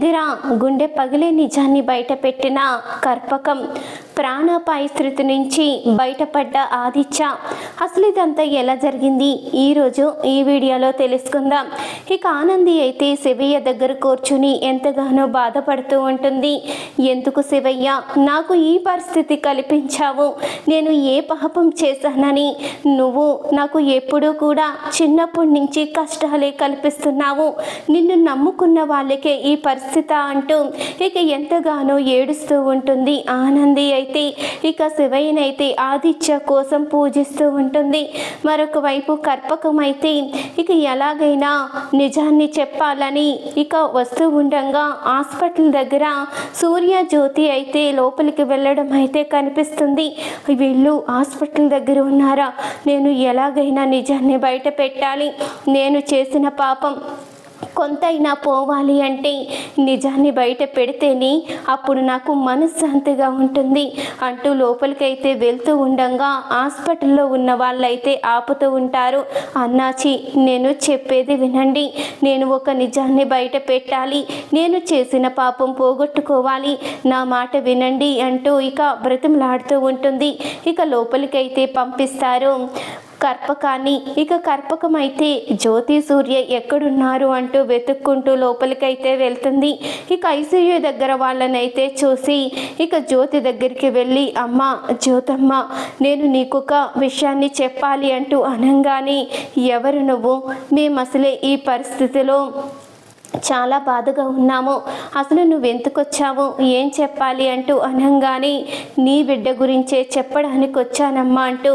దగ్గర గుండె పగిలే నిజాన్ని బయటపెట్టిన కర్పకం ప్రాణాపాయస్థితి నుంచి బయటపడ్డ ఆదిత్య. అసలు ఇదంతా ఎలా జరిగింది? ఈరోజు ఈ వీడియోలో తెలుసుకుందాం. ఇక ఆనంది అయితే శివయ్య దగ్గర కూర్చుని ఎంతగానో బాధపడుతూ ఉంటుంది. ఎందుకు శివయ్య? నాకు ఈ పరిస్థితి కల్పించావు. నేను ఏ పాపం చేశానని? నువ్వు నాకు ఎప్పుడూ కూడా చిన్నప్పటి నుంచి కష్టాలే కల్పిస్తున్నావు. నిన్ను నమ్ముకున్న వాళ్ళకే ఈ పరిస్థితి అంటూ ఇక ఎంతగానో ఏడుస్తూ ఉంటుంది ఆనంది అయితే. అయితే ఇక శివయ్యనైతే ఆదిత్య కోసం పూజిస్తూ ఉంటుంది. మరొక వైపు కర్పకం అయితే ఇక ఎలాగైనా నిజాన్ని చెప్పాలని ఇక వస్తూ ఉండగా హాస్పిటల్ దగ్గర సూర్య జ్యోతి అయితే లోపలికి వెళ్ళడం అయితే కనిపిస్తుంది. వీళ్ళు హాస్పిటల్ దగ్గర ఉన్నారా? నేను ఎలాగైనా నిజాన్ని బయట పెట్టాలి. నేను చేసిన పాపం కొంతైనా పోవాలి అంటే నిజాన్ని బయట పెడితేనే అప్పుడు నాకు మనశ్శాంతిగా ఉంటుంది. అంటూ లోపలికైతే వెళ్తూ ఉండగా హాస్పిటల్లో ఉన్న వాళ్ళైతే ఆపుతూ ఉంటారు. అన్నాచి నేను చెప్పేది వినండి. నేను ఒక నిజాన్ని బయట పెట్టాలి. నేను చేసిన పాపం పోగొట్టుకోవాలి. నా మాట వినండి అంటూ ఇక బ్రతిమలాడుతూ ఉంటుంది. ఇక లోపలికైతే పంపిస్తారు. కర్పకాన్ని. ఇక కర్పకమైతే జ్యోతి సూర్య ఎక్కడున్నారు అంటూ వెతుక్కుంటూ లోపలికైతే వెళ్తుంది. ఇక ఐసీయూ దగ్గర వాళ్ళనైతే చూసి ఇక జ్యోతి దగ్గరికి వెళ్ళి అమ్మ జ్యోతమ్మ నేను నీకొక విషయాన్ని చెప్పాలి అంటూ అనంగానే ఎవరు నువ్వు? మేము అసలే ఈ పరిస్థితిలో చాలా బాధగా ఉన్నాము. అసలు నువ్వు ఎందుకు వచ్చావు ఏం చెప్పాలి? అంటూ అనంగానే నీ బిడ్డ గురించే చెప్పడానికి వచ్చానమ్మా అంటూ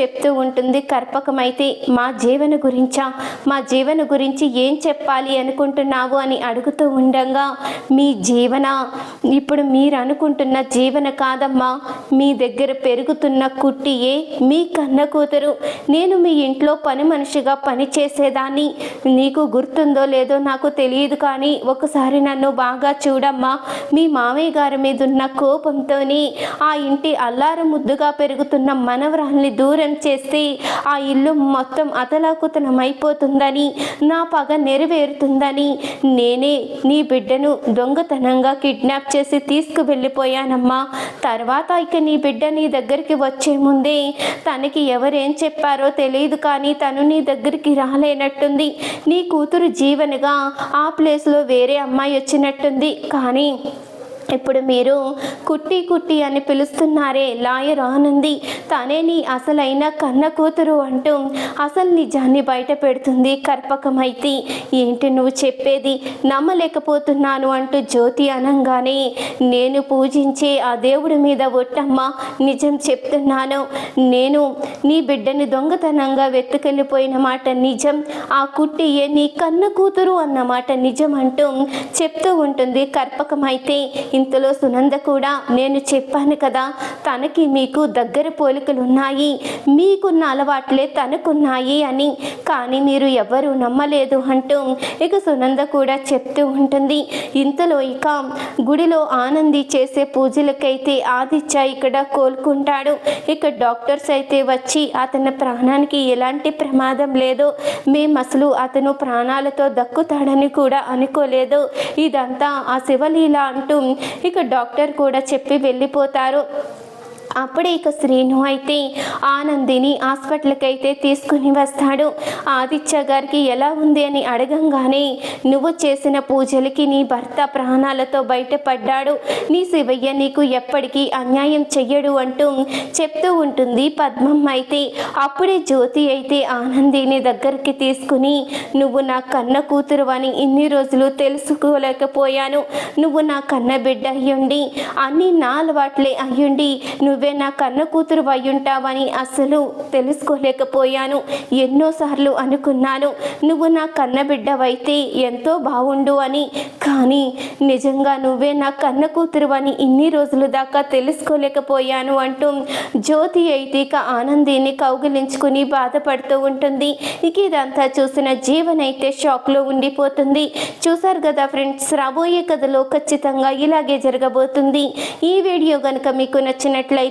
చెప్తూ ఉంటుంది. కర్పకమైతే మా జీవన గురించా? మా జీవన గురించి ఏం చెప్పాలి అనుకుంటున్నావు? అని అడుగుతూ ఉండగా మీ జీవన? ఇప్పుడు మీరు అనుకుంటున్న జీవన కాదమ్మా. మీ దగ్గర పెరుగుతున్న కుట్టియే మీ కన్న కూతురు. నేను మీ ఇంట్లో పని మనిషిగా పని చేసేదాన్ని. నీకు గుర్తుందో లేదో నాకు తెలియదు కానీ ఒకసారి నన్ను బాగా చూడమ్మా. మీ మామయ్య గారి మీద ఉన్న కోపంతోని ఆ ఇంటి అల్లారు ముద్దుగా పెరుగుతున్న మనవరాల్ని దూరం చేస్తే ఆ ఇల్లు మొత్తం అతలాకుతలం అయిపోతుందని నా పగ నెరవేరుతుందని నేనే నీ బిడ్డను దొంగతనంగా కిడ్నాప్ చేసి తీసుకువెళ్ళిపోయానమ్మా. తర్వాత ఇక నీ బిడ్డ నీ దగ్గరికి వచ్చే ముందే తనకి ఎవరేం చెప్పారో తెలియదు కానీ తను నీ దగ్గరికి రాలేనట్టుంది. నీ కూతురు జీవనగా ఆ ప్లేస్లో వేరే అమ్మాయి వచ్చినట్టుంది. కానీ ఇప్పుడు మీరు కుట్టి కుట్టి అని పిలుస్తున్నారే లాయర్ ఆనంది. తనే నీ అసలైన కన్న కూతురు అంటూ అసలు నిజాన్ని బయట పెడుతుంది కర్పకమైతి. ఏంటి నువ్వు చెప్పేది? నమ్మలేకపోతున్నాను అంటూ జ్యోతి అనంగానే నేను పూజించే ఆ దేవుడి మీద ఒట్టమ్మ నిజం చెప్తున్నాను. నేను నీ బిడ్డని దొంగతనంగా వెతుకెళ్ళిపోయిన మాట నిజం. ఆ కుట్టియే నీ కన్న కూతురు అన్నమాట నిజం అంటూ చెప్తూ ఉంటుంది కర్పకమైతే. ఇంతలో సునంద కూడా నేను చెప్పాను కదా తనకి మీకు దగ్గర పోలికలు ఉన్నాయి మీకున్న అలవాట్లే తనకున్నాయి అని. కానీ మీరు ఎవరు నమ్మలేదు అంటూ ఇక సునంద కూడా చెప్తూ ఉంటుంది. ఇంతలో ఇక గుడిలో ఆనంది చేసే పూజలకైతే ఆదిత్య ఇక్కడ కోలుకుంటాడు. ఇక డాక్టర్స్ అయితే వచ్చి అతని ప్రాణానికి ఎలాంటి ప్రమాదం లేదు. మేము అసలు అతను ప్రాణాలతో దక్కుతాడని కూడా అనుకోలేదు. ఇదంతా ఆ శివలీల అంటూ ఇక డాక్టర్ కూడా చెప్పి వెళ్ళిపోతారు. అప్పుడే ఇక శ్రీను అయితే ఆనందిని హాస్పిటల్కి అయితే తీసుకుని వస్తాడు. ఆదిత్య గారికి ఎలా ఉంది అని అడగంగానే నువ్వు చేసిన పూజలకి నీ భర్త ప్రాణాలతో బయటపడ్డాడు. నీ శివయ్య నీకు ఎప్పటికీ అన్యాయం చెయ్యడు అంటూ చెప్తూ ఉంటుంది పద్మం అయితే. అప్పుడే జ్యోతి అయితే ఆనందిని దగ్గరికి తీసుకుని నువ్వు నా కన్న కూతురు అని ఇన్ని రోజులు తెలుసుకోలేకపోయాను. నువ్వు నా కన్న బిడ్డ అయ్యుండి అన్నీ నా అలవాట్లే అయ్యుండి నువ్వు నువ్వే నా కన్న కూతురు అయ్యుంటావని అసలు తెలుసుకోలేకపోయాను. ఎన్నోసార్లు అనుకున్నాను. నువ్వు నా కన్న బిడ్డవైతే ఎంతో బాగుండు అని. కానీ నిజంగా నువ్వే నా కన్న కూతురు అని ఇన్ని రోజుల దాకా తెలుసుకోలేకపోయాను అంటూ జ్యోతి అయితే ఇక ఆనందిని కౌగిలించుకుని బాధపడుతూ ఉంటుంది. ఇక ఇదంతా చూసిన జీవన్ అయితే షాక్లో ఉండిపోతుంది. చూసారు కదా ఫ్రెండ్స్ రాబోయే కథలో ఖచ్చితంగా ఇలాగే జరగబోతుంది. ఈ వీడియో కనుక మీకు నచ్చినట్లయితే